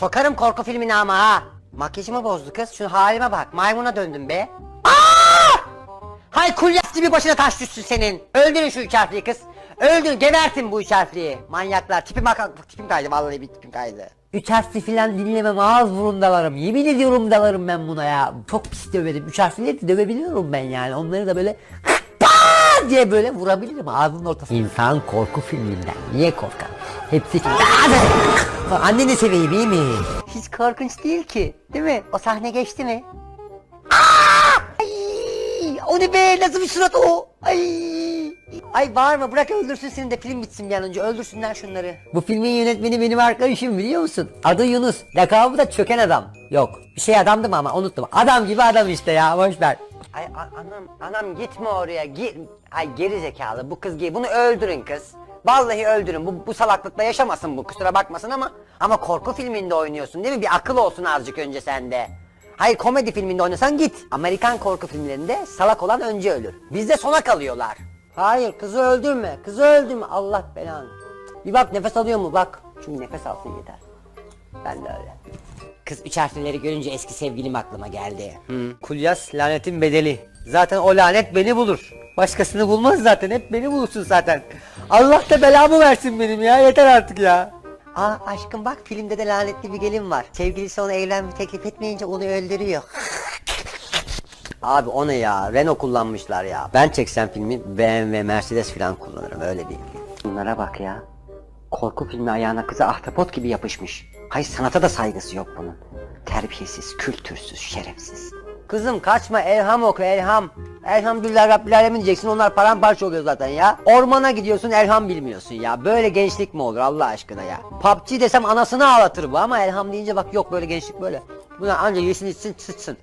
Sokarım korku filmini ama ha. Makyajımı bozdu kız. Şu halime bak. Maymuna döndüm be. Hay kulyas gibi başına taş düşsün senin. Öldürün şu üç harfliyi kız. Öldürün gebertin bu üç harfliyi. Manyaklar. Tipim tipim kaydı vallahi bir tipim kaydı. Üç harfli filan dinlemem ağız burun dalarım. Yemin ediyorum dalarım ben buna ya. Çok pis döverim. Üç harflileri de dövebiliyorum ben yani. Onları da böyle diye böyle vurabilirim ağzının ortasına. İnsan korku filminden niye korkar? Hepsi Anneni seveyim iyi mi? Hiç korkunç değil ki. Değil mi? O sahne geçti mi? O ne be? Nasıl bir surat o? Ay! Ay bağırma bırak öldürsün seni de film bitsin bir an önce öldürsünler şunları. Bu filmin yönetmeni benim arkadaşım biliyor musun? Adı Yunus. Lakabı da çöken adam. Yok bir şey adamdım ama unuttum. Adam gibi adam işte ya boş ver. Ay anam anam gitme oraya git. Ay geri zekalı bu kız gibi bunu öldürün kız. Vallahi öldürün bu, bu salaklıkla yaşamasın bu kusura bakmasın ama ama korku filminde oynuyorsun değil mi? Bir akıl olsun azıcık önce sende. Hayır komedi filminde oynasan git. Amerikan korku filmlerinde salak olan önce ölür. Bizde sona kalıyorlar. Hayır kızı öldürme. Kızı öldürme. Allah belanı. Bir bak nefes alıyor mu bak. Çünkü nefes alsın yeter. Ben de öyle. Kız üç harfleri görünce eski sevgilim aklıma geldi. Hı. Kulyas lanetin bedeli. Zaten o lanet beni bulur. Başkasını bulmaz zaten. Hep beni bulursun zaten. Allah da belamı versin benim ya. Yeter artık ya. Aa aşkım bak filmde de lanetli bir gelin var. Sevgilisi ona evlenme teklif etmeyince onu öldürüyor. Abi o ne ya? Renault kullanmışlar ya. Ben çeksem filmi BMW, Mercedes falan kullanırım öyle değil. Bunlara bak ya. Korku filmi ayağına kıza ahtapot gibi yapışmış. Hay sanata da saygısı yok bunun. Terbiyesiz, kültürsüz, şerefsiz. Kızım kaçma elham oku elham. Elhamdülillah Rabbil Alemin diyeceksin onlar paramparça oluyor zaten ya. Ormana gidiyorsun elham bilmiyorsun ya. Böyle gençlik mi olur Allah aşkına ya. PUBG desem anasını ağlatır bu ama elham deyince bak yok böyle gençlik böyle. Buna anca yesin içsin sıçsın.